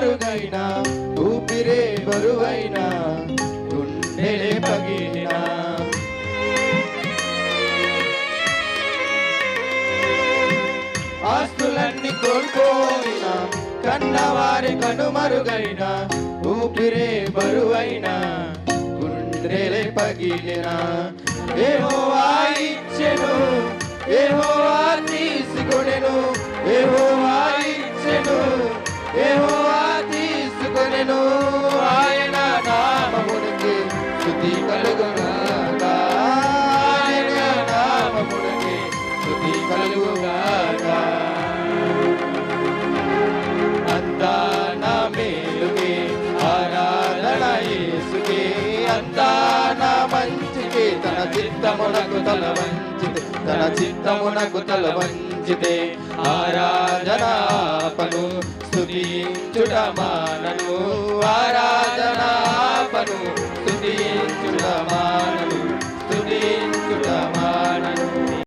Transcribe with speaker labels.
Speaker 1: బరువైన ఊపిరే బరువైనా గుండెలే పగిలినా. ఆస్తులన్నీ కోల్పోయినా కన్నవారి కనుమరుగైన ఊపిరే బరువైన గుండెలే పగిలిన. ఏమో వాయిచ్చెను తీసుకొనెను ఆయన నామమునికి స్తుతి కలుగుగాక. ఆయన నామమునికి స్తుతి కలుగుగాక. అంతా నా మేలుకి ఆరాధన యేసుకి. అంతా నా మంచికి తన చిత్తమునకు తల వంచితే తన చిత్తమునకు తల వంచితే స్థుతించుట మానను ఆరా